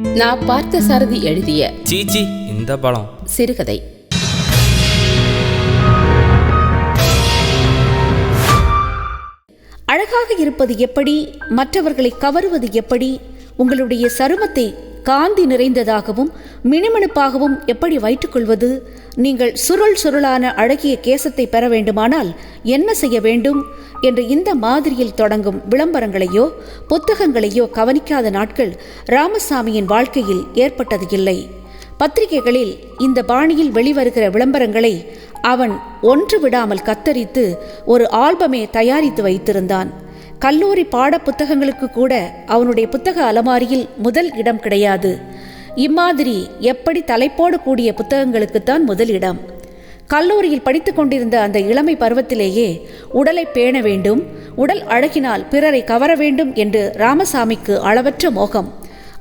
நான் பார்த்த சாரதி எழுதிய சீச்சி இந்த படம். சிறுகதை. அழகாக இருப்பது எப்படி? மற்றவர்களை கவருவது எப்படி? உங்களுடைய சருமத்தை காந்தி நிறைந்ததாகவும் மினுமினுப்பாகவும் எப்படி வைத்துக்கொள்வது நீங்கள் சுருள் சுருளான அழகிய கேசத்தை பெற வேண்டுமானால் என்ன செய்ய வேண்டும்? என்று இந்த மாதிரியில் தொடங்கும் விளம்பரங்களையோ புத்தகங்களையோ கவனிக்காத நாட்கள் ராமசாமியின் வாழ்க்கையில் ஏற்பட்டது இல்லை. பத்திரிகைகளில் இந்த பாணியில் வெளிவருகிற விளம்பரங்களை அவன் ஒன்று விடாமல் கத்தரித்து ஒரு ஆல்பமே தயாரித்து வைத்திருந்தான். கல்லூரி பாட புத்தகங்களுக்கு கூட அவனுடைய புத்தக அலமாரியில் முதல் இடம் கிடையாது. இம்மாதிரி எப்படி தலைப்போடு கூடிய புத்தகங்களுக்குத்தான் முதல் இடம். கல்லூரியில் படித்து கொண்டிருந்த அந்த இளமை பருவத்திலேயே உடலை பேண வேண்டும் உடல் அழகினால் பிறரை கவர வேண்டும் என்று ராமசாமிக்கு அளவற்ற மோகம்.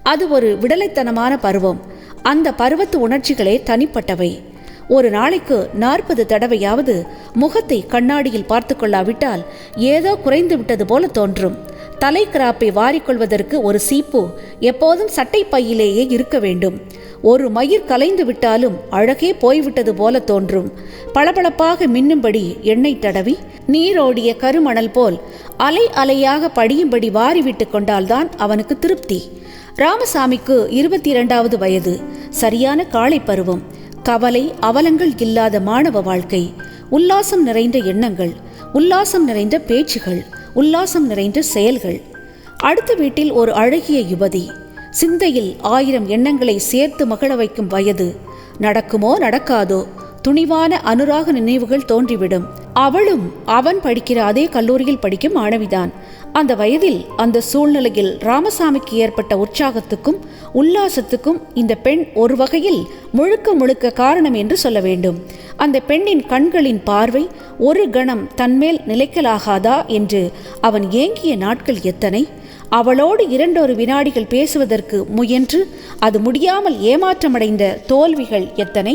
அது ஒரு விடலைத்தனமான பருவம். அந்த பருவத்து உணர்ச்சிகளே தனிப்பட்டவை. ஒரு நாளைக்கு நாற்பது தடவையாவது முகத்தை கண்ணாடியில் பார்த்து கொள்ளாவிட்டால் ஏதோ குறைந்து விட்டது போல தோன்றும். தலை கிராப்பை வாரிக்கொள்வதற்கு ஒரு சீப்பு எப்போதும் சட்டை பையிலேயே இருக்க வேண்டும். ஒரு மயிர் கலைந்து விட்டாலும் அழகே போய்விட்டது போல தோன்றும். பளபளப்பாக மின்னும்படி எண்ணெய் தடவி நீரோடிய கருமணல் போல் அலை அலையாக படியும்படி வாரிவிட்டு கொண்டால்தான் அவனுக்கு திருப்தி. ராமசாமிக்கு இருபத்தி இரண்டாவது வயது. சரியான காளை பருவம் கவலை அவலங்கள் இல்லாத மாணவ வாழ்க்கை உல்லாசம் நிறைந்த எண்ணங்கள் உல்லாசம் நிறைந்த பேச்சுகள் உல்லாசம் நிறைந்த செயல்கள். அடுத்த வீட்டில் ஒரு அழகிய யுவதி சிந்தையில் ஆயிரம் எண்ணங்களை சேர்த்து மகிழ வைக்கும் வயது. நடக்குமோ நடக்காதோ துணிவான அனுராக நினைவுகள் தோன்றிவிடும். அவளும் அவன் படிக்கிற அதே கல்லூரியில் படிக்கும் மாணவிதான். அந்த வயதில் அந்த சூழ்நிலையில் ராமசாமிக்கு ஏற்பட்ட உற்சாகத்துக்கும் உல்லாசத்துக்கும் இந்த பெண் ஒரு வகையில் முழுக்க முழுக்க காரணம் என்று சொல்ல வேண்டும். அந்த பெண்ணின் கண்களின் பார்வை ஒரு கணம் தன்மேல் நிலைக்கலாகாதா என்று அவன் ஏங்கிய நாட்கள் எத்தனை? அவளோடு இரண்டொரு வினாடிகள் பேசுவதற்கு முயன்று அது முடியாமல் ஏமாற்றமடைந்த தோல்விகள் எத்தனை?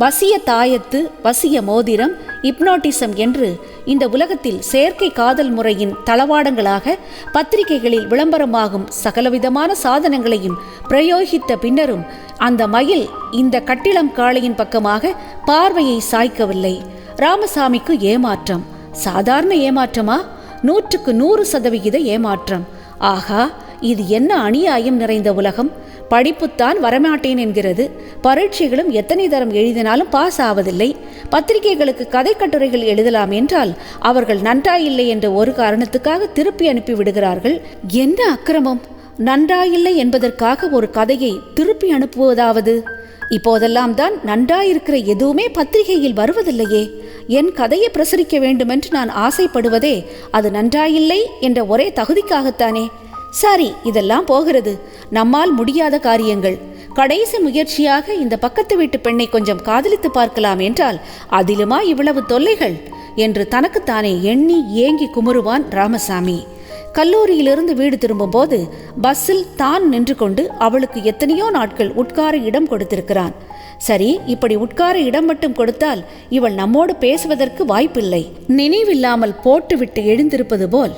வசிய தாயத்து வசிய மோதிரம் இப்னோட்டிசம் என்று இந்த உலகத்தில் செயற்கை காதல் முறையின் தளவாடங்களாக பத்திரிகைகளில் விளம்பரமாகும் சகலவிதமான சாதனங்களையும் பிரயோகித்த பின்னரும் அந்த மயில் இந்த கட்டிளம் காளையின் பக்கமாக பார்வையை சாய்க்கவில்லை. ராமசாமிக்கு ஏமாற்றம். சாதாரண ஏமாற்றமா? நூற்றுக்கு நூறு சதவிகித ஏமாற்றம். ஆகா இது என்ன அநியாயம் நிறைந்த உலகம்? படிப்புத்தான் வரமாட்டேன் என்கிறது. பரீட்சைகளும் எத்தனை தரம் எழுதினாலும் பாஸ் ஆவதில்லை. பத்திரிகைகளுக்கு கதை கட்டுரைகள் எழுதலாம் என்றால் அவர்கள் நன்றாயில்லை என்ற ஒரு காரணத்துக்காக திருப்பி அனுப்பி விடுகிறார்கள். என்ன அக்கிரமம்? நன்றாயில்லை என்பதற்காக ஒரு கதையை திருப்பி அனுப்புவதாவது? இப்போதெல்லாம் தான் நன்றாயிருக்கிற எதுவுமே பத்திரிகையில் வருவதில்லையே. என் கதையை பிரசுரிக்க வேண்டுமென்று நான் ஆசைப்படுவதே அது நன்றாயில்லை என்ற ஒரே தகுதிக்காகத்தானே. சரி இதெல்லாம் போகிறது. நம்மால் முடியாத காரியங்கள். கடைசி முயற்சியாக இந்த பக்கத்து வீட்டு பெண்ணை கொஞ்சம் காதலித்து பார்க்கலாம் என்றால் அதிலுமா இவ்வளவு தொல்லைகள்? என்று தனக்குத்தானே எண்ணி ஏங்கி குமுறுவான் ராமசாமி. கல்லூரியிலிருந்து வீடு திரும்பும்போது பஸ்ஸில் தான் நின்று கொண்டு அவளுக்கு எத்தனையோ நாட்கள் உட்கார இடம் கொடுத்திருக்கிறான். சரி இப்படி உட்கார இடம் மட்டும் கொடுத்தால் இவள் நம்மோடு பேசுவதற்கு வாய்ப்பில்லை. நினைவில்லாமல் போட்டுவிட்டு எழுந்திருப்பது போல்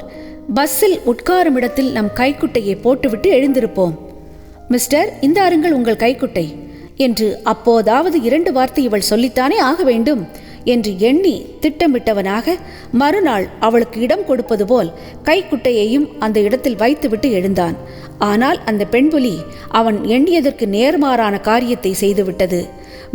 பஸ்ஸில் உட்காரும் இடத்தில் நம் கைக்குட்டையை போட்டுவிட்டு எழுந்திருப்போம். மிஸ்டர் இந்த அருங்கள் உங்கள் கைக்குட்டை என்று அப்போதாவது இரண்டு வார்த்தை இவள் சொல்லித்தானே ஆக வேண்டும் என்று எண்ணி திட்டமிட்டவனாக மறுநாள் அவளுக்கு இடம் கொடுப்பது போல் கைக்குட்டையையும் அந்த இடத்தில் வைத்துவிட்டு எழுந்தான். ஆனால் அந்த பெண்புலி அவன் எண்ணியதற்கு நேர்மாறான காரியத்தை செய்துவிட்டது.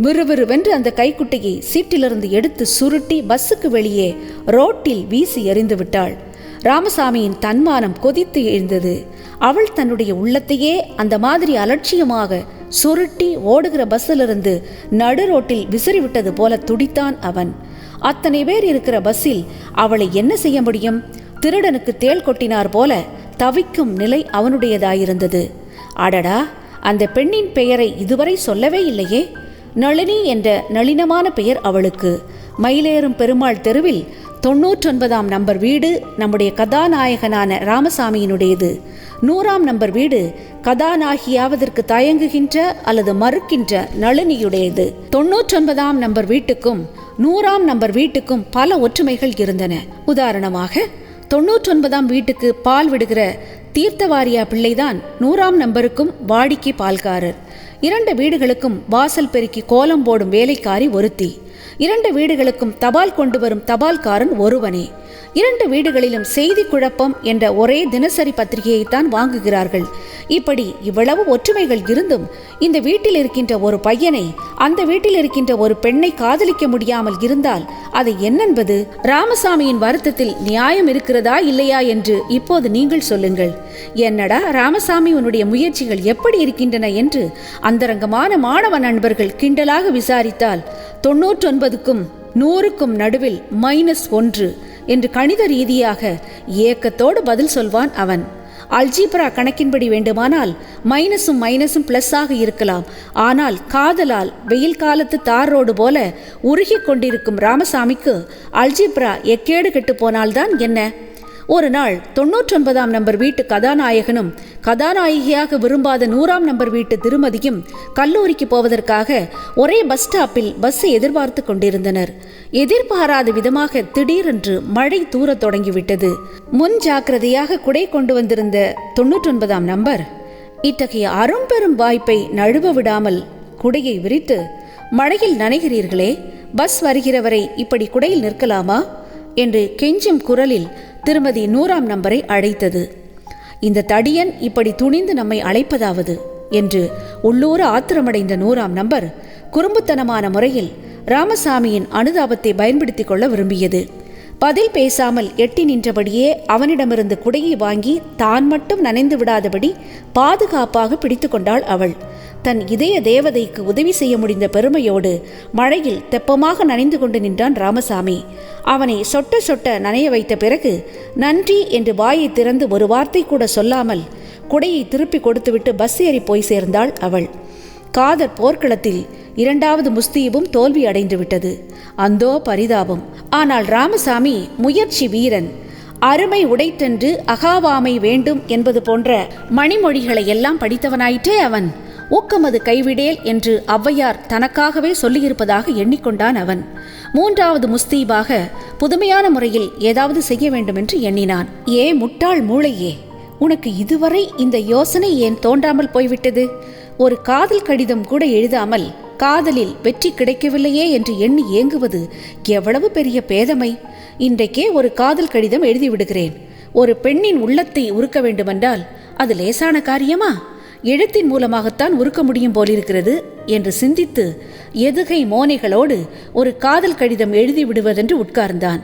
விறுவிறுவென்று அந்த கைக்குட்டையை சீட்டிலிருந்து எடுத்து சுருட்டி பஸ்ஸுக்கு வெளியே ரோட்டில் வீசி எறிந்து விட்டாள் ராமசாமியின் தன்மானம் கொதித்து எழுந்தது. அவள் தன்னுடைய உள்ளத்தையே அந்த மாதிரி அலட்சியமாக சுருட்டி ஓடுகிற பஸ்ஸிலிருந்து நடு ரோட்டில் விசிறிவிட்டது போல துடித்தான் அவன். அத்தனை பேர் இருக்கிற பஸ்ஸில் அவளை என்ன செய்ய முடியும்? திருடனுக்கு தேள் கொட்டினார் போல தவிக்கும் நிலை அவனுடையதாயிருந்தது. அடடா! அந்த பெண்ணின் பெயரை இதுவரை சொல்லவே இல்லையே. நளினி என்ற நளினமான பெயர் அவளுக்கு. மயிலேறும் பெருமாள் தெருவில் தொண்ணூற்றொன்பதாம் நம்பர் வீடு நம்முடைய கதாநாயகனான ராமசாமியினுடையது. நூறாம் நம்பர் வீடு கதாநாயகியாவதற்கு தயங்குகின்ற அல்லது மறுக்கின்ற நளினியுடையது. தொண்ணூற்றொன்பதாம் நம்பர் வீட்டுக்கும் நூறாம் நம்பர் வீட்டுக்கும் பல ஒற்றுமைகள் இருந்தன. உதாரணமாக தொண்ணூற்றொன்பதாம் வீட்டுக்கு பால் விடுகிற தீர்த்தவாரியா பிள்ளைதான் நூறாம் நம்பருக்கும் வாடிக்கை பால்காரர். இரண்டு வீடுகளுக்கும் வாசல் பெருக்கி கோலம் போடும் வேலைக்காரி ஒருத்தி. இரண்டு வீடுகளுக்கும் தபால் கொண்டு வரும் தபால்காரன் ஒருவனே. இரண்டு வீடுகளிலும் செய்தி குழப்பம் என்ற ஒரே தினசரி பத்திரிகையைத்தான் வாங்குகிறார்கள். இப்படி இவ்வளவு ஒற்றுமைகள் இருந்தும் இந்த வீட்டில் இருக்கின்ற ஒரு பையனை அந்த வீட்டில் இருக்கின்ற ஒரு பெண்ணை காதலிக்க முடியாமல் இருந்தால் அது என்னென்பது? ராமசாமியின் வருத்தத்தில் நியாயம் இருக்கிறதா இல்லையா என்று இப்போது நீங்கள் சொல்லுங்கள். என்னடா ராமசாமி உன்னுடைய முயற்சிகள் எப்படி இருக்கின்றன என்று அந்தரங்கமான மாணவ நண்பர்கள் கிண்டலாக விசாரித்தால் தொன்னூற்றொன்பதுக்கும் நூறுக்கும் நடுவில் மைனஸ் ஒன்று என்று கணித ரீதியாக ஏக்கத்தோடு பதில் சொல்வான் அவன். அல்ஜீப்ரா கணக்கின்படி வேண்டுமானால் மைனஸும் மைனஸும் ப்ளஸ்ஸாக இருக்கலாம். ஆனால் காதலால் வெயில் காலத்து தார் ரோடு போல உருகிக் கொண்டிருக்கும் ராமசாமிக்கு அல்ஜீப்ரா எக்கேடு கெட்டு போனால்தான் என்ன? ஒரு நாள் தொன்னூற்றொன்பதாம் நம்பர் வீட்டு கதாநாயகனும் கதாநாயகியாக விரும்பாத நூறாம் நம்பர் வீட்டு திருமதியும் கல்லூரிக்கு போவதற்காக ஒரே பஸ் ஸ்டாப்பில் பஸ்ஸை எதிர்பார்த்து கொண்டிருந்தனர். எதிர்பாராத விதமாக திடீரென்று மழை தூரத் தொடங்கிவிட்டது. முன் ஜாக்கிரதையாக குடை கொண்டு வந்திருந்த தொன்னூற்றொன்பதாம் நம்பர் இத்தகைய அரும்பெரும் வாய்ப்பை நழுவ விடாமல் குடையை விரித்து மழையில் நனைகிறீர்களே பஸ் வருகிறவரை இப்படி குடையில் நிற்கலாமா? என்று கெஞ்சும் குரலில் திருமதி நூறாம் நம்பரை அழைத்தது. இந்த தடியன் இப்படி துணிந்து நம்மை அழைப்பதாவது? என்று உள்ளூர ஆத்திரமடைந்த நூறாம் நம்பர் குறும்புத்தனமான முறையில் ராமசாமியின் அனுதாபத்தை பயன்படுத்திக் கொள்ள விரும்பியது. பதில் பேசாமல் எட்டி நின்றபடியே அவனிடமிருந்து குடையை வாங்கி தான் மட்டும் நனைந்து விடாதபடி பாதுகாப்பாக பிடித்து கொண்டாள் அவள். தன் இதய தேவதைக்கு உதவி செய்ய முடிந்த பெருமையோடு மழையில் தெப்பமாக நனைந்து கொண்டு நின்றான் ராமசாமி. அவனை சொட்ட சொட்ட நனைய வைத்த பிறகு நன்றி என்று வாயை திறந்து ஒரு வார்த்தை கூட சொல்லாமல் குடையை திருப்பி கொடுத்துவிட்டு பஸ் ஏறி போய் சேர்ந்தாள் அவள். காதர் போர்க்களத்தில் இரண்டாவது முஸ்தீபும் தோல்வி அடைந்து விட்டது அந்தோ பரிதாபம். ஆனால் ராமசாமி முயற்சி வீரன். அருமை உடைத்தென்று அகாவாமை வேண்டும் என்பது போன்ற மணிமொழிகளை எல்லாம் படித்தவனாயிற்றே அவன். ஊக்கமது கைவிடேல் என்று ஔவையார் தனக்காகவே சொல்லியிருப்பதாக எண்ணிக்கொண்டான் அவன். மூன்றாவது முஸ்தீபாக புதுமையான முறையில் ஏதாவது செய்ய வேண்டும் என்று எண்ணினான். ஏ முட்டாள் மூளையே உனக்கு இதுவரை இந்த யோசனை ஏன் தோன்றாமல் போய்விட்டது? ஒரு காதல் கடிதம் கூட எழுதாமல் காதலில் வெற்றி கிடைக்கவில்லையே என்று எண்ணி ஏங்குவது எவ்வளவு பெரிய பேதமை. இன்றைக்கே ஒரு காதல் கடிதம் எழுதிவிடுகிறேன் ஒரு பெண்ணின் உள்ளத்தை உருக்க வேண்டுமென்றால் அது லேசான காரியமா? எழுத்தின் மூலமாகத்தான் உருக்க முடியும் போலிருக்கிறது என்று சிந்தித்து எதுகை மோனைகளோடு ஒரு காதல் கடிதம் எழுதி விடுவதென்று உட்கார்ந்தான்.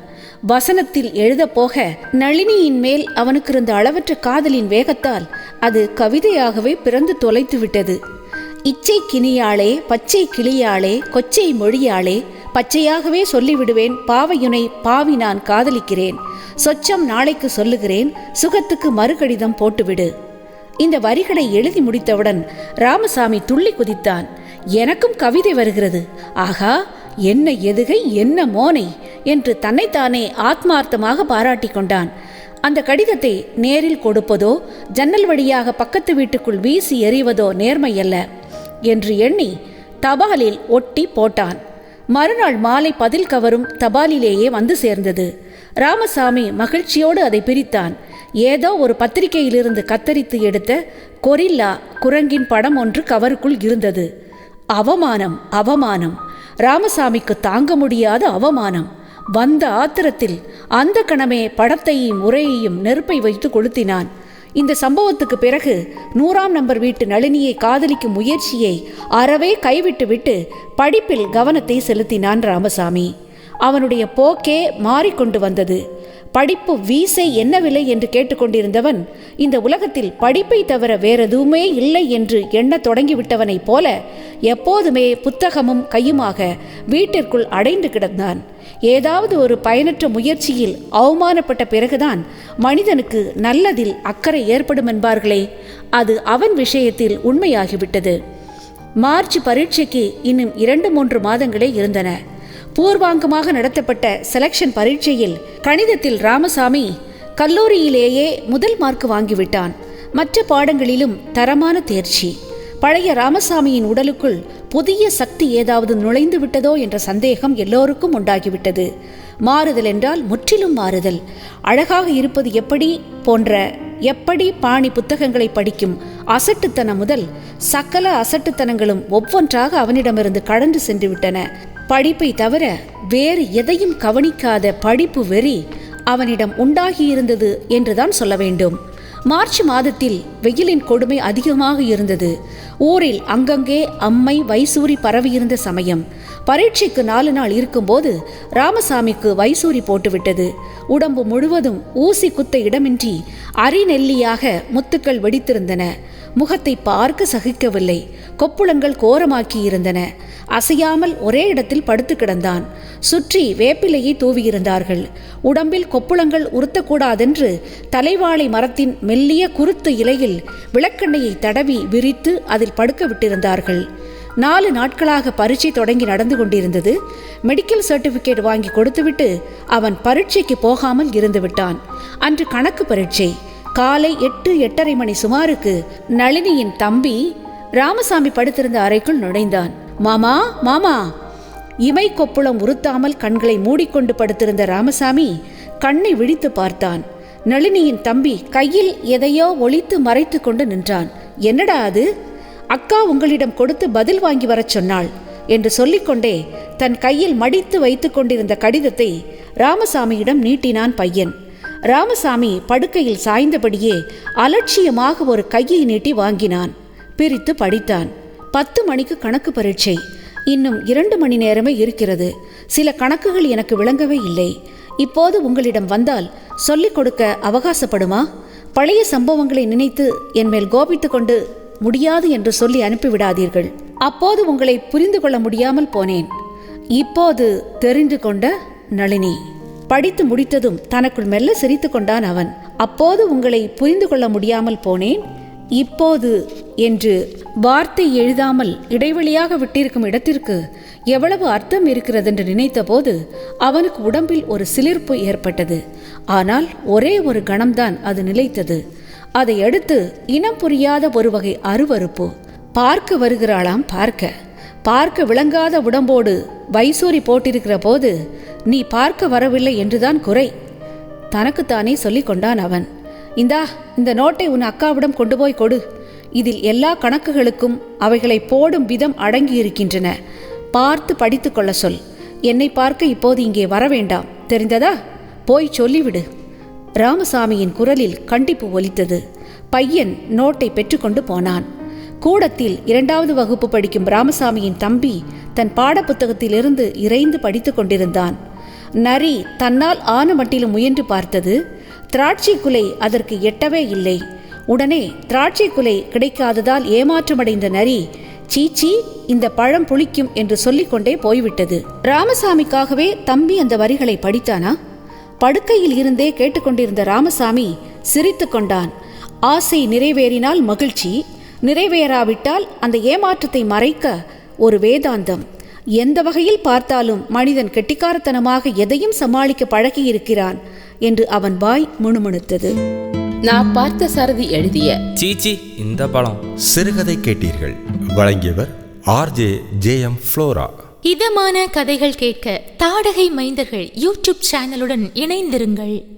வசனத்தில் எழுதப் போக நளினியின் மேல் அவனுக்கு இருந்த அளவற்ற காதலின் வேகத்தால் அது கவிதையாகவே பிறந்து தொலைத்து விட்டது இச்சை கினியாளே பச்சை கிளியாளே கொச்சை மொழியாளே பச்சையாகவே சொல்லிவிடுவேன் பாவையுனை பாவி நான் காதலிக்கிறேன். சொச்சம் நாளைக்கு சொல்லுகிறேன் சுகத்துக்கு மறுகடிதம் போட்டுவிடு. இந்த வரிகளை எழுதி முடித்தவுடன் ராமசாமி துள்ளி குதித்தான். எனக்கும் கவிதை வருகிறது. ஆகா என்ன எதுகை என்ன மோனை? என்று தன்னைத்தானே ஆத்மார்த்தமாக பாராட்டி கொண்டான். அந்த கடிதத்தை நேரில் கொடுப்பதோ ஜன்னல் வழியாக பக்கத்து வீட்டுக்குள் வீசி எறிவதோ நேர்மையல்ல என்று எண்ணி தபாலில் ஒட்டி போட்டான். மறுநாள் மாலை பதில் கவரும் தபாலிலேயே வந்து சேர்ந்தது. ராமசாமி மகிழ்ச்சியோடு அதை பிரித்தான். ஏதோ ஒரு பத்திரிகையிலிருந்து கத்தரித்து எடுத்த கொரில்லா குரங்கின் படம் ஒன்று கவருக்குள் இருந்தது. அவமானம் அவமானம். ராமசாமிக்கு தாங்க முடியாத அவமானம். வந்த ஆத்திரத்தில் அந்த கணமே படத்தையும் உரையையும் நெருப்பை வைத்து கொளுத்தினான். இந்த சம்பவத்துக்கு பிறகு நூறாம் நம்பர் வீட்டு நளினியை காதலிக்கும் முயற்சியை அறவே கைவிட்டுவிட்டு படிப்பில் கவனத்தை செலுத்தினான் ராமசாமி. அவனுடைய போக்கே மாறிக்கொண்டு வந்தது. படிப்பு வீசை என்ன விலை என்று கேட்டுக்கொண்டிருந்தவன் இந்த உலகத்தில் படிப்பை தவிர வேறெதுவுமே இல்லை என்று எண்ணத் தொடங்கிவிட்டவனைப் போல எப்போதுமே புத்தகமும் கையுமாக வீட்டிற்குள் அடைந்து கிடந்தான். ஏதாவது ஒரு பயனற்ற முயற்சியில் அவமானப்பட்ட பிறகுதான் மனிதனுக்கு நல்லதில் அக்கறை ஏற்படும் என்பார்களே அது அவன் விஷயத்தில் உண்மையாகிவிட்டது. மார்ச் பரீட்சைக்கு இன்னும் இரண்டு மூன்று மாதங்களே இருந்தன. பூர்வாங்கமாக நடத்தப்பட்ட செலக்ஷன் பரீட்சையில் கணிதத்தில் ராமசாமி கல்லூரியிலேயே முதல் மார்க் வாங்கிவிட்டான். மற்ற பாடங்களிலும் தரமான தேர்ச்சி. பழைய ராமசாமியின் உடலுக்குள் புதிய சக்தி ஏதாவது நுழைந்து விட்டதோ என்ற சந்தேகம் எல்லோருக்கும் உண்டாகிவிட்டது. மாறுதல் என்றால் முற்றிலும் மாறுதல். அழகாக இருப்பது எப்படி போன்ற எப்படி பாணி புத்தகங்களை படிக்கும் அசட்டுத்தனம் முதல் சகல அசட்டுத்தனங்களும் ஒவ்வொன்றாக அவனிடமிருந்து கடந்து சென்று விட்டன படிப்பை தவிர வேறு எதையும் கவனிக்காத படிப்பு வெறி அவனிடம் உண்டாகியிருந்தது என்றுதான் சொல்ல வேண்டும். மார்ச் மாதத்தில் வெயிலின் கொடுமை அதிகமாக இருந்தது. ஊரில் அங்கங்கே அம்மை வைசூரி பரவியிருந்த சமயம். பரீட்சைக்கு நாலு நாள் இருக்கும்போது ராமசாமிக்கு வைசூரி போட்டுவிட்டது. உடம்பு முழுவதும் ஊசி குத்த இடமின்றி அரிநெல்லியாக முத்துக்கள் வெடித்திருந்தன. முகத்தை பார்க்க சகிக்கவில்லை. கொப்புளங்கள் கோரமாக்கி இருந்தன அசையாமல் ஒரே இடத்தில் படுத்து கிடந்தான். சுற்றி வேப்பிலையை தூவியிருந்தார்கள். உடம்பில் கொப்புளங்கள் உறுத்தக்கூடாதென்று தலைவாழை மரத்தின் மெல்லிய குருத்து இலையில் விளக்கெண்ணையை தடவி விரித்து அதில் படுக்க விட்டிருந்தார்கள். நாலு நாட்களாக பரீட்சை தொடங்கி நடந்து கொண்டிருந்தது. மெடிக்கல் சர்டிபிகேட் வாங்கி கொடுத்துவிட்டு அவன் பரீட்சைக்கு போகாமல் இருந்து விட்டான் அன்று கணக்கு பரீட்சை. காலை எட்டு எட்டரை மணி சுமாருக்கு நளினியின் தம்பி ராமசாமி படுத்திருந்த அறைக்குள் நுழைந்தான். மாமா மாமா. இமை கொப்புளம் உறுத்தாமல் கண்களை மூடிக்கொண்டு படுத்திருந்த ராமசாமி கண்ணை விழித்து பார்த்தான். நளினியின் தம்பி கையில் எதையோ ஒளித்து மறைத்து கொண்டு நின்றான். என்னடா அது? அக்கா உங்களிடம் கொடுத்து பதில் வாங்கி வரச் சொன்னாள் என்று சொல்லிக்கொண்டே தன் கையில் மடித்து வைத்துக் கொண்டிருந்த கடிதத்தை ராமசாமியிடம் நீட்டினான் பையன். ராமசாமி படுக்கையில் சாய்ந்தபடியே அலட்சியமாக ஒரு கையை நீட்டி வாங்கினான். பிரித்து படித்தான். பத்து மணிக்கு கணக்கு பரீட்சை. இன்னும் இரண்டு மணி நேரமே இருக்கிறது. சில கணக்குகள் எனக்கு விளங்கவே இல்லை. இப்போது உங்களிடம் வந்தால் சொல்லிக் கொடுக்க அவகாசப்படுமா? பழைய சம்பவங்களை நினைத்து என் மேல் கொண்டு முடியாது என்று சொல்லி அனுப்பிவிடாதீர்கள். அப்போது உங்களை புரிந்து கொள்ள முடியாமல் போனேன். இப்போது தெரிந்து கொண்ட நளினி. படித்து முடித்ததும் தனக்குள் மெல்ல சிரித்து கொண்டான் அவன். அப்போது உங்களை புரிந்து கொள்ள முடியாமல் போனேன். இப்போது என்று வார்த்தை எழுதாமல் இடைவெளியாக விட்டிருக்கும் இடத்திற்கு எவ்வளவு அர்த்தம் இருக்கிறது என்று நினைத்தபோது அவனுக்கு உடம்பில் ஒரு சிலிர்ப்பு ஏற்பட்டது. ஆனால் ஒரே ஒரு கணம்தான் அது நிலைத்தது. அதை அடுத்து இனம் புரியாத ஒரு வகை அருவருப்பு. பார்க்க வருகிறாளாம் பார்க்க. பார்க்க விளங்காத உடம்போடு வைசூரி போட்டிருக்கிற போது நீ பார்க்க வரவில்லை என்றுதான் குறை. தனக்குத்தானே சொல்லிக் கொண்டான் அவன். இந்தா இந்த நோட்டை உன் அக்காவிடம் கொண்டு போய் கொடு. இதில் எல்லா கணக்குகளுக்கும் அவைகளை போடும் விதம் அடங்கியிருக்கின்றன. பார்த்து படித்து கொள்ள சொல். என்னை பார்க்க இப்போது இங்கே வர வேண்டாம். தெரிந்ததா? போய் சொல்லிவிடு. ராமசாமியின் குரலில் கண்டிப்பு ஒலித்தது. பையன் நோட்டை பெற்றுக்கொண்டு போனான். கூடத்தில் இரண்டாவது வகுப்பு படிக்கும் ராமசாமியின் தம்பி தன் பாடப்புத்தகத்திலிருந்து இறைந்து படித்துக் கொண்டிருந்தான். நரி தன்னால் ஆன மட்டிலும் முயன்று பார்த்தது. திராட்சை குலை அதற்கு எட்டவே இல்லை. உடனே திராட்சை குலை கிடைக்காததால் ஏமாற்றமடைந்த நரி சீச்சி இந்த பழம் புளிக்கும் என்று சொல்லிக்கொண்டே போய்விட்டது. ராமசாமிக்காகவே தம்பி அந்த வரிகளை படித்தானா? படுக்கையில் இருந்தே கேட்டுக்கொண்டிருந்த ராமசாமி சிரித்து கொண்டான். ஆசை நிறைவேறினால் மகிழ்ச்சி நிறைவேறாவிட்டால் அந்த ஏமாற்றத்தை மறைக்க ஒரு வேதாந்தம். எந்த வகையில் பார்த்தாலும் மனிதன் கெட்டிக்காரத்தனமாக எதையும் சமாளிக்க பழகியிருக்கிறான் என்று அவன் வாய் முணுமுணுத்தது. நான் பார்த்த சாரதி எழுதிய சீச்சி இந்த பழம் சிறுகதை கேட்டீர்கள். வழங்கியவர் ஆர்ஜே ஜே எம் ஃப்ளோரா. இதமான கதைகள் கேட்க தாடகை மைந்தர்கள் யூடியூப் சேனலுடன் இணைந்திருங்கள்.